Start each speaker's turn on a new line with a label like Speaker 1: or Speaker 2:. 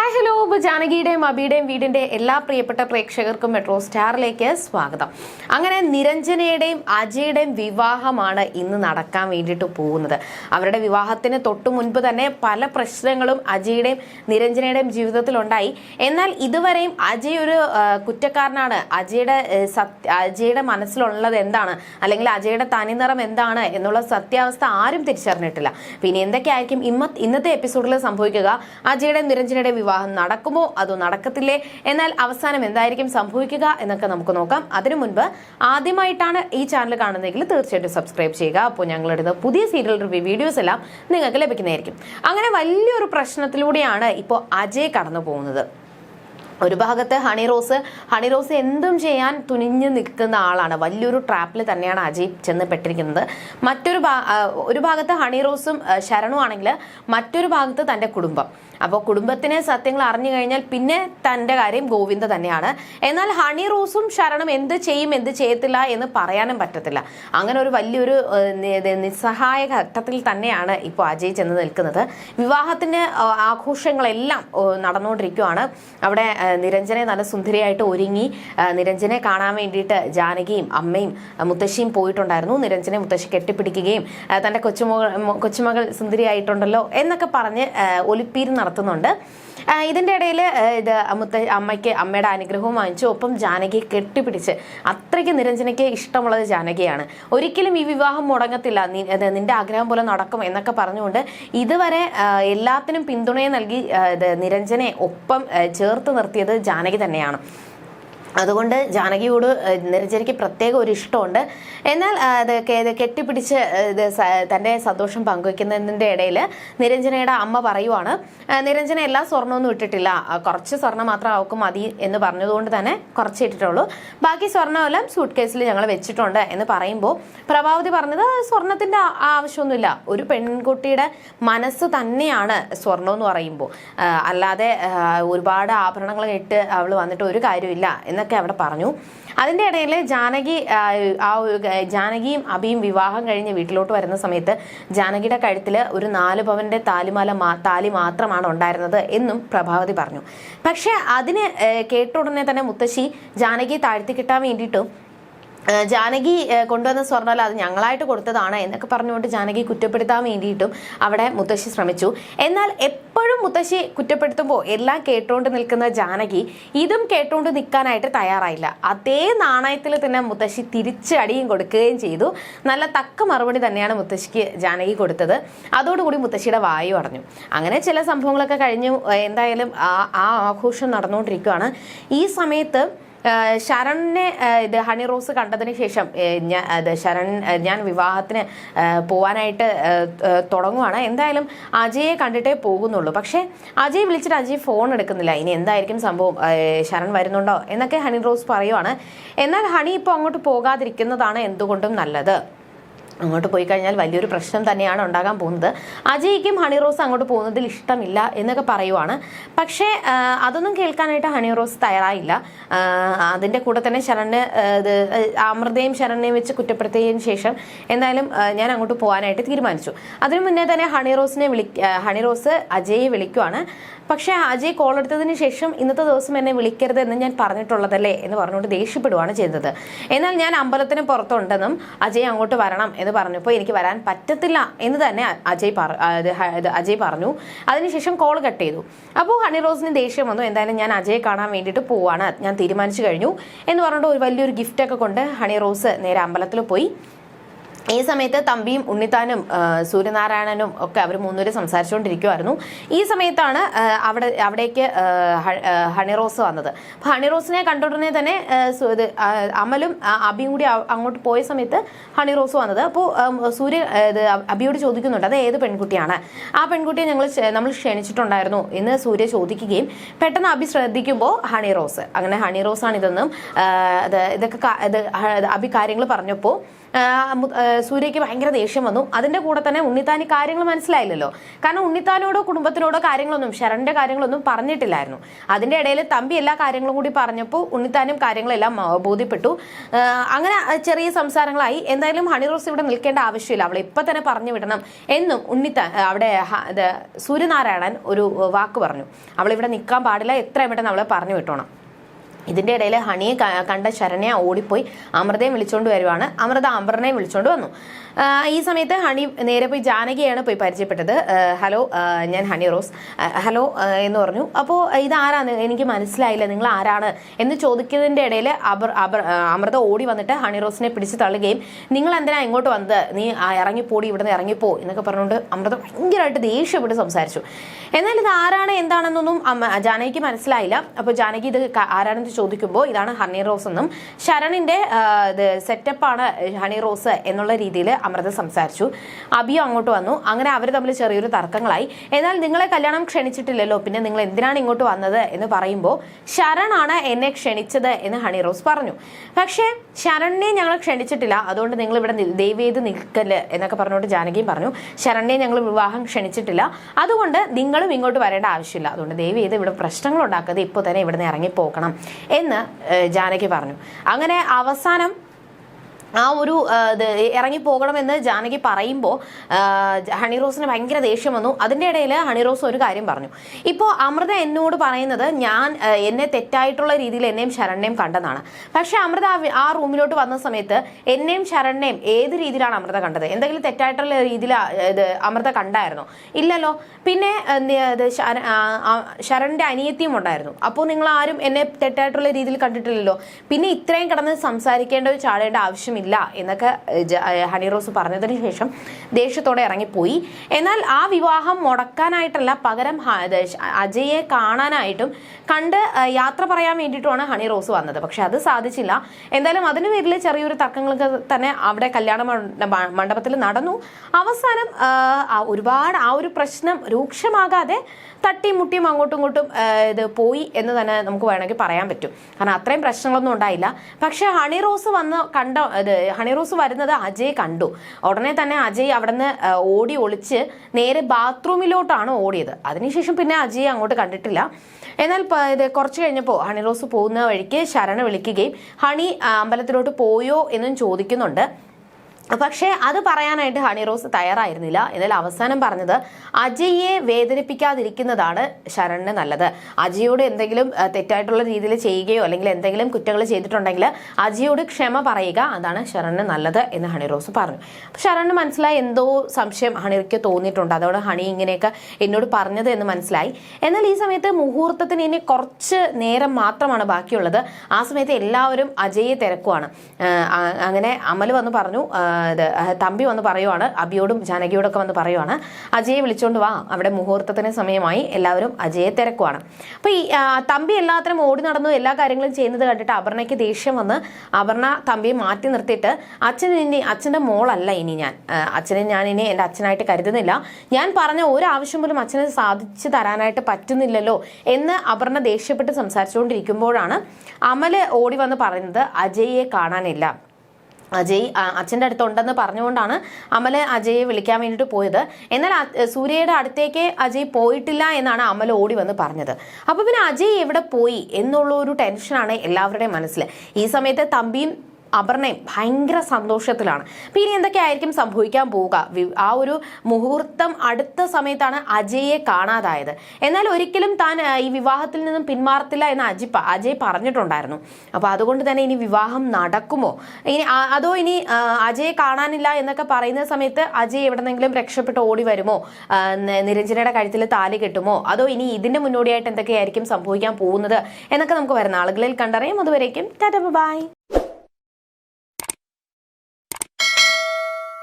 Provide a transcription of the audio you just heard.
Speaker 1: Hi hello. ഇപ്പൊ ജാനകിയുടെയും അബിയുടെയും വീടിന്റെ എല്ലാ പ്രിയപ്പെട്ട പ്രേക്ഷകർക്കും മെട്രോ സ്റ്റാറിലേക്ക് സ്വാഗതം. അങ്ങനെ നിരഞ്ജനയുടെയും അജയുടെയും വിവാഹമാണ് ഇന്ന് നടക്കാൻ വേണ്ടിയിട്ട് പോകുന്നത്. അവരുടെ വിവാഹത്തിന് തൊട്ടു മുൻപ് തന്നെ പല പ്രശ്നങ്ങളും അജയുടെയും നിരഞ്ജനയുടെയും ജീവിതത്തിലുണ്ടായി എന്നാൽ ഇതുവരെയും അജയ് ഒരു കുറ്റക്കാരനാണ്. അജയുടെ സത്യ അജയുടെ മനസ്സിലുള്ളത് എന്താണ്? അല്ലെങ്കിൽ അജയുടെ തനിനിറം എന്താണ്? എന്നുള്ള സത്യാവസ്ഥ ആരും തിരിച്ചറിഞ്ഞിട്ടില്ല. പിന്നെ എന്തൊക്കെയായിരിക്കും ഇമ്മ ഇന്നത്തെ എപ്പിസോഡിൽ സംഭവിക്കുക? അജയുടെ നിരഞ്ജനയുടെ വിവാഹം നടക്കുമോ? അതോ നടക്കത്തില്ലേ? എന്നാൽ അവസാനം എന്തായിരിക്കും സംഭവിക്കുക എന്നൊക്കെ നമുക്ക് നോക്കാം. അതിനു മുൻപ് ആദ്യമായിട്ടാണ് ഈ ചാനൽ കാണുന്നതെങ്കിൽ തീർച്ചയായിട്ടും സബ്സ്ക്രൈബ് ചെയ്യുക. അപ്പോൾ ഞങ്ങളിടുന്ന പുതിയ സീരിയൽ റിവ്യൂ വീഡിയോസ് എല്ലാം നിങ്ങൾക്ക് ലഭിക്കുന്നതായിരിക്കും. അങ്ങനെ വലിയൊരു പ്രശ്നത്തിലൂടെയാണ് ഇപ്പോൾ അജയ് കടന്നു പോകുന്നത്. ഒരു ഭാഗത്ത് ഹണി റോസ് ഹണി റോസ് എന്തും ചെയ്യാൻ തുനിഞ്ഞു നിൽക്കുന്ന ആളാണ്. വലിയൊരു ട്രാപ്പിൽ തന്നെയാണ് അജയ് ചെന്ന് പെട്ടിരിക്കുന്നത്. മറ്റൊരു ഒരു ഭാഗത്ത് ഹണി റോസും ആ, ശരണും മറ്റൊരു ഭാഗത്ത് തന്റെ കുടുംബം. അപ്പോൾ കുടുംബത്തിനെ സത്യങ്ങൾ അറിഞ്ഞു കഴിഞ്ഞാൽ പിന്നെ തന്റെ കാര്യം ഗോവിന്ദ തന്നെയാണ്. എന്നാൽ ഹണി റോസും ശരണും എന്ത് ചെയ്യും എന്ത് ചെയ്യത്തില്ല എന്ന് പറയാനും പറ്റത്തില്ല. അങ്ങനെ ഒരു വലിയൊരു നിസ്സഹായ ഘട്ടത്തിൽ തന്നെയാണ് ഇപ്പോൾ അജയ് ചെന്ന് നിൽക്കുന്നത്. വിവാഹത്തിന്റെ ആഘോഷങ്ങളെല്ലാം നടന്നുകൊണ്ടിരിക്കുകയാണ് അവിടെ നിരഞ്ജനെ നല്ല സുന്ദരിയായിട്ട് ഒരുങ്ങി. നിരഞ്ജനെ കാണാൻ വേണ്ടിയിട്ട് ജാനകിയും അമ്മയും മുത്തശ്ശിയും പോയിട്ടുണ്ടായിരുന്നു. നിരഞ്ജനെ മുത്തശ്ശി കെട്ടിപ്പിടിക്കുകയും തന്റെ കൊച്ചുമകൾ കൊച്ചുമകൾ സുന്ദരിയായിട്ടുണ്ടല്ലോ എന്നൊക്കെ പറഞ്ഞ് ഒലിപ്പീര് നടത്തുന്നുണ്ട്. ഇതിന്റെ ഇടയിൽ ഇത് മുത്ത അമ്മയ്ക്ക് അമ്മയുടെ അനുഗ്രഹവും വാങ്ങിച്ചു. ഒപ്പം ജാനകി കെട്ടിപ്പിടിച്ച് അത്രയ്ക്ക് നിരഞ്ജനയ്ക്ക് ഇഷ്ടമുള്ളത് ജാനകിയാണ്. ഒരിക്കലും ഈ വിവാഹം മുടങ്ങത്തില്ല. നിന്റെ ആഗ്രഹം പോലെ നടക്കും എന്നൊക്കെ പറഞ്ഞുകൊണ്ട് ഇതുവരെ എല്ലാത്തിനും പിന്തുണയെ നൽകി നിരഞ്ജനെ ഒപ്പം ചേർത്ത് നിർത്തിയത് ജാനകി തന്നെയാണ്. അതുകൊണ്ട് ജാനകിയോട് നിരഞ്ജനിക്ക് പ്രത്യേക ഒരു ഇഷ്ടമുണ്ട്. എന്നാൽ അത് കെട്ടിപ്പിടിച്ച് തന്റെ സന്തോഷം പങ്കുവെക്കുന്നതിന്റെ ഇടയിൽ നിരഞ്ജനയുടെ അമ്മ പറയുവാണ് നിരഞ്ജന എല്ലാ സ്വർണമൊന്നും ഇട്ടിട്ടില്ല. കുറച്ച് സ്വർണം മാത്രം അവൾക്ക് മതി എന്ന് പറഞ്ഞതുകൊണ്ട് തന്നെ കുറച്ച് ഇട്ടിട്ടുള്ളൂ. ബാക്കി സ്വർണമെല്ലാം സൂട്ട് കേസിൽ ഞങ്ങൾ വെച്ചിട്ടുണ്ട് എന്ന് പറയുമ്പോൾ പ്രഭാവതി പറഞ്ഞത് സ്വർണത്തിന്റെ ആവശ്യമൊന്നുമില്ല. ഒരു പെൺകുട്ടിയുടെ മനസ്സ് തന്നെയാണ് സ്വർണം എന്ന് പറയുമ്പോൾ അല്ലാതെ ഒരുപാട് ആഭരണങ്ങൾ ഇട്ട് അവൾ വന്നിട്ട് ഒരു കാര്യമില്ല എന്നൊക്കെ അവിടെ പറഞ്ഞു. അതിന്റെ ഇടയിൽ ജാനകി ആ, ജാനകിയും അബിയും വിവാഹം കഴിഞ്ഞ് വീട്ടിലോട്ട് വരുന്ന സമയത്ത് ജാനകിയുടെ കഴുത്തിൽ ഒരു നാല് പവന്റെ താലിമാല താലി മാത്രമാണ് ഉണ്ടായിരുന്നത് എന്നും പ്രഭാവതി പറഞ്ഞു. പക്ഷേ അതിന് കേട്ട ഉടനെ തന്നെ മുത്തശ്ശി ജാനകി താഴ്ത്തി കിട്ടാൻ വേണ്ടിയിട്ടും ജാനകി കൊണ്ടുവന്ന സ്വർണമല്ല അത് ഞങ്ങളായിട്ട് കൊടുത്തതാണ് എന്നൊക്കെ പറഞ്ഞുകൊണ്ട് ജാനകി കുറ്റപ്പെടുത്താൻ വേണ്ടിയിട്ടും അവിടെ മുത്തശ്ശി ശ്രമിച്ചു. എന്നാൽ എപ്പോഴും മുത്തശ്ശി കുറ്റപ്പെടുത്തുമ്പോൾ എല്ലാം കേട്ടുകൊണ്ട് നിൽക്കുന്ന ജാനകി ഇതും കേട്ടുകൊണ്ട് നിൽക്കാനായിട്ട് തയ്യാറായില്ല. അതേ നാണയത്തിൽ തന്നെ മുത്തശ്ശി തിരിച്ച് അടിയും കൊടുക്കുകയും ചെയ്തു. നല്ല തക്ക മറുപടി തന്നെയാണ് മുത്തശ്ശിക്ക് ജാനകി കൊടുത്തത്. അതോടുകൂടി മുത്തശ്ശിയുടെ വായു അടഞ്ഞു. അങ്ങനെ ചില സംഭവങ്ങളൊക്കെ കഴിഞ്ഞു. എന്തായാലും ആ ആഘോഷം നടന്നുകൊണ്ടിരിക്കുകയാണ്. ഈ സമയത്ത് ശരണിനെ ഇത് ഹണി റോസ് കണ്ടതിന് ശേഷം ഞാൻ ശരൺ ഞാൻ വിവാഹത്തിന് പോവാനായിട്ട് തുടങ്ങുവാണ്. എന്തായാലും അജയെ കണ്ടിട്ടേ പോകുന്നുള്ളൂ. പക്ഷേ അജയ് വിളിച്ചിട്ട് അജയ് ഫോൺ എടുക്കുന്നില്ല. ഇനി എന്തായിരിക്കും സംഭവം? ശരൺ വരുന്നുണ്ടോ? എന്നൊക്കെ ഹണി റോസ് പറയുവാണ്. എന്നാൽ ഹണി ഇപ്പോൾ അങ്ങോട്ട് പോകാതിരിക്കുന്നതാണ് എന്തുകൊണ്ടും നല്ലത്. അങ്ങോട്ട് പോയി കഴിഞ്ഞാൽ വലിയൊരു പ്രശ്നം തന്നെയാണ് ഉണ്ടാകാൻ പോകുന്നത്. അജയ്ക്കും ഹണി റോസ് അങ്ങോട്ട് പോകുന്നതിൽ ഇഷ്ടമില്ല എന്നൊക്കെ പറയുവാണ്. പക്ഷേ അതൊന്നും കേൾക്കാനായിട്ട് ഹണി റോസ് തയ്യാറായില്ല. അതിന്റെ കൂടെ തന്നെ ശരണ് ഇത് അമൃതയും ശരണിനെയും വെച്ച് കുറ്റപ്പെടുത്തിയതിന് ശേഷം എന്തായാലും ഞാൻ അങ്ങോട്ട് പോകാനായിട്ട് തീരുമാനിച്ചു. അതിനു മുന്നേ തന്നെ ഹണി റോസിനെ വിളി ഹണി റോസ് അജയെ വിളിക്കുവാണ്. പക്ഷേ അജയ് കോൾ എടുത്തതിന് ശേഷം ഇന്നത്തെ ദിവസം എന്നെ വിളിക്കരുത് എന്ന് ഞാൻ പറഞ്ഞിട്ടുള്ളതല്ലേ എന്ന് പറഞ്ഞുകൊണ്ട് ദേഷ്യപ്പെടുവാണ് ചെയ്തത്. എന്നാൽ ഞാൻ അമ്പലത്തിന് പുറത്തുണ്ടെന്നും അജയ് അങ്ങോട്ട് വരണം എന്ന് പറഞ്ഞപ്പോൾ എനിക്ക് വരാൻ പറ്റത്തില്ല എന്ന് തന്നെ അജയ് പറ അജയ് പറഞ്ഞു. അതിനുശേഷം കോൾ കട്ട് ചെയ്തു. അപ്പോൾ ഹണി റോസിന് ദേഷ്യം വന്നു. എന്തായാലും ഞാൻ അജയെ കാണാൻ വേണ്ടിയിട്ട് പോവാണ്. ഞാൻ തീരുമാനിച്ചു കഴിഞ്ഞു എന്ന് പറഞ്ഞിട്ട് ഒരു വലിയൊരു ഗിഫ്റ്റൊക്കെ കൊണ്ട് ഹണി റോസ് നേരെ അമ്പലത്തിൽ പോയി. ഈ സമയത്ത് തമ്പിയും ഉണ്ണിത്താനും സൂര്യനാരായണനും ഒക്കെ അവർ മൂന്നുപേരും സംസാരിച്ചുകൊണ്ടിരിക്കുമായിരുന്നു ഈ സമയത്താണ് അവിടെ അവിടേക്ക് ഹണിറോസ് വന്നത്. അപ്പോൾ ഹണിറോസിനെ കണ്ടുടനെ തന്നെ അമലും അബിയും കൂടി അങ്ങോട്ട് പോയ സമയത്ത് ഹണിറോസ് വന്നത്. അപ്പോൾ സൂര്യ ഇത് അബിയോട് ചോദിക്കുന്നുണ്ട് അത് ഏത് പെൺകുട്ടിയാണ്? ആ പെൺകുട്ടിയെ ഞങ്ങൾ നമ്മൾ ക്ഷണിച്ചിട്ടുണ്ടായിരുന്നു എന്ന് സൂര്യ ചോദിക്കുകയും പെട്ടെന്ന് അബി ശ്രദ്ധിക്കുമ്പോൾ ഹണിറോസ് അങ്ങനെ ഹണിറോസാണ് ഇതെന്നും ഇതൊക്കെ ഇത് അബി കാര്യങ്ങൾ പറഞ്ഞപ്പോൾ സൂര്യയ്ക്ക് ഭയങ്കര ദേഷ്യം വന്നു. അതിന്റെ കൂടെ തന്നെ ഉണ്ണിത്താനി കാര്യങ്ങൾ മനസ്സിലായില്ലല്ലോ. കാരണം ഉണ്ണിത്താനോടോ കുടുംബത്തിനോടോ കാര്യങ്ങളൊന്നും ശരണിന്റെ കാര്യങ്ങളൊന്നും പറഞ്ഞിട്ടില്ലായിരുന്നു. അതിന്റെ ഇടയിൽ തമ്പി എല്ലാ കാര്യങ്ങളും കൂടി പറഞ്ഞപ്പോൾ ഉണ്ണിത്താനും കാര്യങ്ങളെല്ലാം ബോധ്യപ്പെട്ടു. അങ്ങനെ ചെറിയ സംസാരങ്ങളായി. എന്തായാലും ഹണി റോസ് ഇവിടെ നിൽക്കേണ്ട ആവശ്യമില്ല. അവളെ ഇപ്പൊ തന്നെ പറഞ്ഞു വിടണം എന്നും ഉണ്ണിത്താൻ അവിടെ സൂര്യനാരായണൻ ഒരു വാക്ക് പറഞ്ഞു. അവളിവിടെ നിൽക്കാൻ പാടില്ല. എത്രയും പെട്ടെന്ന് അവളെ പറഞ്ഞു വിട്ടോണം. ഇതിന്റെ ഇടയിൽ ഹണിയെ കണ്ട ശരണ്യ ഓടിപ്പോയി. അമൃതയെ വിളിച്ചുകൊണ്ട് വരുവാണ്. അമൃത അമൃതനെ വിളിച്ചുകൊണ്ട് വന്നു. ഈ സമയത്ത് ഹണി നേരെ പോയി ജാനകിയാണ് പോയി പരിചയപ്പെട്ടത്. ഹലോ ഞാൻ ഹണി റോസ്. ഹലോ എന്ന് പറഞ്ഞു. അപ്പോൾ ഇതാരാണ്? എനിക്ക് മനസ്സിലായില്ല. നിങ്ങൾ ആരാണ്? എന്ന് ചോദിക്കുന്നതിന്റെ ഇടയിൽ അബർ അബർ അമൃത ഓടി വന്നിട്ട് ഹണി റോസിനെ പിടിച്ച് തള്ളുകയും നിങ്ങൾ എന്തിനാ ഇങ്ങോട്ട് വന്നത്? നീ ഇറങ്ങിപ്പോടി ഇവിടുന്ന് ഇറങ്ങിപ്പോ എന്നൊക്കെ പറഞ്ഞുകൊണ്ട് അമൃത ഭയങ്കരമായിട്ട് ദേഷ്യപ്പെട്ട് സംസാരിച്ചു. എന്നാൽ ഇത് ആരാണ്? എന്താണെന്നൊന്നും ജാനകിക്ക് മനസ്സിലായില്ല. അപ്പോൾ ജാനകി ഇത് ആരാണെന്ന് ചോദിക്കുമ്പോൾ ഇതാണ് ഹണി റോസ് എന്നും ശരണിന്റെ ഇത് സെറ്റപ്പാണ് ഹണി റോസ് എന്നുള്ള രീതിയിൽ അമൃത സംസാരിച്ചു. അബിയോ അങ്ങോട്ട് വന്നു. അങ്ങനെ അവർ തമ്മിൽ ചെറിയൊരു തർക്കങ്ങളായി. എന്നാൽ നിങ്ങളെ കല്യാണം ക്ഷണിച്ചിട്ടില്ലല്ലോ പിന്നെ നിങ്ങൾ എന്തിനാണ് ഇങ്ങോട്ട് വന്നത് എന്ന് പറയുമ്പോൾ ശരണാണ് എന്നെ ക്ഷണിച്ചത് എന്ന് ഹണി റോസ് പറഞ്ഞു. പക്ഷേ ശരണിനെ ഞങ്ങൾ ക്ഷണിച്ചിട്ടില്ല. അതുകൊണ്ട് നിങ്ങൾ ഇവിടെ ദൈവേത് നിൽക്കൽ എന്നൊക്കെ പറഞ്ഞുകൊണ്ട് ജാനകിയും പറഞ്ഞു. ശരണിനെ ഞങ്ങൾ വിവാഹം ക്ഷണിച്ചിട്ടില്ല. അതുകൊണ്ട് നിങ്ങളും ഇങ്ങോട്ട് വരേണ്ട ആവശ്യമില്ല. അതുകൊണ്ട് ദൈവേത് ഇവിടെ പ്രശ്നങ്ങൾ ഉണ്ടാക്കാതെ ഇപ്പോൾ തന്നെ ഇവിടുന്ന് ഇറങ്ങിപ്പോകണം. എന്ന് ജാനകി പറഞ്ഞു. അങ്ങനെ അവസാനം ആ ഒരു ആ, ഇത് ഇറങ്ങി പോകണമെന്ന് ജാനകി പറയുമ്പോൾ ഹണി റോസിന് ഭയങ്കര ദേഷ്യം വന്നു. അതിന്റെ ഇടയിൽ ഹണി റോസ് ഒരു കാര്യം പറഞ്ഞു. ഇപ്പോൾ അമൃത എന്നോട് പറയുന്നത് ഞാൻ എന്നെ തെറ്റായിട്ടുള്ള രീതിയിൽ എന്നെയും ശരണ്യം കണ്ടെന്നാണ്. പക്ഷേ അമൃത ആ റൂമിലോട്ട് വന്ന സമയത്ത് എന്നെയും ശരണ്യം ഏത് രീതിയിലാണ് അമൃത കണ്ടത്? എന്തെങ്കിലും തെറ്റായിട്ടുള്ള രീതിയിൽ ഇത് അമൃത കണ്ടായിരുന്നോ? ഇല്ലല്ലോ. പിന്നെ ശരണിന്റെ അനിയത്തിയും ഉണ്ടായിരുന്നു. അപ്പോൾ നിങ്ങൾ ആരും എന്നെ തെറ്റായിട്ടുള്ള രീതിയിൽ കണ്ടിട്ടില്ലല്ലോ. പിന്നെ ഇത്രയും കിടന്ന് സംസാരിക്കേണ്ട ഒരു ചാടേണ്ട ആവശ്യമില്ല എന്നൊക്കെ ഹണി റോസ് പറഞ്ഞതിന് ശേഷം ദേഷ്യത്തോടെ ഇറങ്ങിപ്പോയി. എന്നാൽ ആ വിവാഹം മുടക്കാനായിട്ടല്ല പകരം അജയെ കാണാനായിട്ടും കണ്ട് യാത്ര പറയാൻ വേണ്ടിയിട്ടുമാണ് ഹണി റോസ് വന്നത്. പക്ഷെ അത് സാധിച്ചില്ല. എന്തായാലും അതിന് പേരിൽ ചെറിയൊരു തർക്കങ്ങളൊക്കെ തന്നെ അവിടെ കല്യാണ മണ്ഡപത്തിൽ നടന്നു. അവസാനം ഒരുപാട് ആ ഒരു പ്രശ്നം രൂക്ഷമാകാതെ തട്ടിയും മുട്ടിയും അങ്ങോട്ടും ഇങ്ങോട്ടും ഇത് പോയി എന്ന് തന്നെ നമുക്ക് വേണമെങ്കിൽ പറയാൻ പറ്റും. കാരണം അത്രയും പ്രശ്നങ്ങളൊന്നും ഉണ്ടായില്ല. പക്ഷെ ഹണി റോസ് വന്ന് കണ്ട ഇത് ഹണി റോസ് വരുന്നത് അജയ് കണ്ടു. ഉടനെ തന്നെ അജയ് അവിടുന്ന് ഓടി ഒളിച്ച് നേരെ ബാത്റൂമിലോട്ടാണ് ഓടിയത്. അതിനുശേഷം പിന്നെ അജയ് അങ്ങോട്ട് കണ്ടിട്ടില്ല. എന്നാൽ ഇത് കുറച്ച് കഴിഞ്ഞപ്പോൾ ഹണി റോസ് പോകുന്ന വഴിക്ക് ശരണ വിളിക്കുകയും ഹണി അമ്പലത്തിലോട്ട് പോയോ? എന്നും ചോദിക്കുന്നുണ്ട്. പക്ഷേ അത് പറയാനായിട്ട് ഹണി റോസ് തയ്യാറായിരുന്നില്ല. എന്നാൽ അവസാനം പറഞ്ഞത് അജയെ വേദനിപ്പിക്കാതിരിക്കുന്നതാണ് ശരണിന് നല്ലത്. അജയോട് എന്തെങ്കിലും തെറ്റായിട്ടുള്ള രീതിയിൽ ചെയ്യുകയോ അല്ലെങ്കിൽ എന്തെങ്കിലും കുറ്റങ്ങൾ ചെയ്തിട്ടുണ്ടെങ്കിൽ അജയോട് ക്ഷമ പറയുക അതാണ് ശരണിന് നല്ലത് എന്ന് ഹണി റോസ് പറഞ്ഞു. അപ്പോൾ ശരണിന് മനസ്സിലായി എന്തോ സംശയം ഹണിക്ക് തോന്നിയിട്ടുണ്ട്. അതോടെ ഹണി ഇങ്ങനെയൊക്കെ എന്നോട് പറഞ്ഞത് എന്ന് മനസ്സിലായി. എന്നാൽ ഈ സമയത്ത് മുഹൂർത്തത്തിന് ഇനി കുറച്ച് നേരം മാത്രമാണ് ബാക്കിയുള്ളത്. ആ സമയത്ത് എല്ലാവരും അജയെ തിരക്കുവാണ്. അങ്ങനെ അമൽ വന്ന് പറഞ്ഞു ഇത് തമ്പി വന്ന് പറയുവാണ് അബിയോടും ജാനകിയോടൊക്കെ വന്ന് പറയുവാണ് അജയെ വിളിച്ചുകൊണ്ട് വാ അവിടെ മുഹൂർത്തത്തിന് സമയമായി എല്ലാവരും അജയെ തിരക്കുവാണ്. അപ്പൊ ഈ തമ്പി എല്ലാത്തിനും ഓടി നടന്നു എല്ലാ കാര്യങ്ങളും ചെയ്യുന്നത് കണ്ടിട്ട് അപർണയ്ക്ക് ദേഷ്യം വന്ന് അപർണ തമ്പിയെ മാറ്റി നിർത്തിയിട്ട് അച്ഛൻ ഇനി അച്ഛന്റെ മോളല്ല ഇനി ഞാൻ. അച്ഛനെ ഞാൻ ഇനി എന്റെ അച്ഛനായിട്ട് കരുതുന്നില്ല. ഞാൻ പറഞ്ഞ ഒരു ആവശ്യം പോലും അച്ഛനെ സാധിച്ചു തരാനായിട്ട് പറ്റുന്നില്ലല്ലോ എന്ന് അപർണ ദേഷ്യപ്പെട്ട് സംസാരിച്ചുകൊണ്ടിരിക്കുമ്പോഴാണ് അമൽ ഓടി വന്ന് പറയുന്നത് അജയെ കാണാനില്ല. അജയ് അച്ഛന്റെ അടുത്തുണ്ടെന്ന് പറഞ്ഞുകൊണ്ടാണ് അമൽ അജയെ വിളിക്കാൻ വേണ്ടിയിട്ട് പോയത്. എന്നാൽ സൂര്യയുടെ അടുത്തേക്ക് അജയ് പോയിട്ടില്ല എന്നാണ് അമൽ ഓടി വന്ന് പറഞ്ഞത്. അപ്പോൾ പിന്നെ അജയ് എവിടെ പോയി എന്നുള്ള ഒരു ടെൻഷനാണ് എല്ലാവരുടെയും മനസ്സിൽ. ഈ സമയത്ത് തമ്പിയും അപർണയും ഭയങ്കര സന്തോഷത്തിലാണ്. അപ്പം ഇനി എന്തൊക്കെയായിരിക്കും സംഭവിക്കാൻ പോവുക? ആ ഒരു മുഹൂർത്തം അടുത്ത സമയത്താണ് അജയെ കാണാതായത്. എന്നാൽ ഒരിക്കലും താൻ ഈ വിവാഹത്തിൽ നിന്നും പിന്മാറത്തില്ല എന്ന് അജി പ- അജയ് പറഞ്ഞിട്ടുണ്ടായിരുന്നു. അപ്പോൾ അതുകൊണ്ട് തന്നെ ഇനി വിവാഹം നടക്കുമോ? ഇനി അതോ ഇനി അജയെ കാണാനില്ല എന്നൊക്കെ പറയുന്ന സമയത്ത് അജയ് എവിടെന്നെങ്കിലും രക്ഷപ്പെട്ട് ഓടി വരുമോ? നിരഞ്ജനയുടെ കഴുത്തിൽ താലി കെട്ടുമോ? അതോ ഇനി ഇതിന്റെ മുന്നോടിയായിട്ട് എന്തൊക്കെയായിരിക്കും സംഭവിക്കാൻ പോകുന്നത് എന്നൊക്കെ നമുക്ക് വരുന്ന ആളുകളിൽ കണ്ടറിയാം. അതുവരേക്കും ടാറ്റ ബൈ.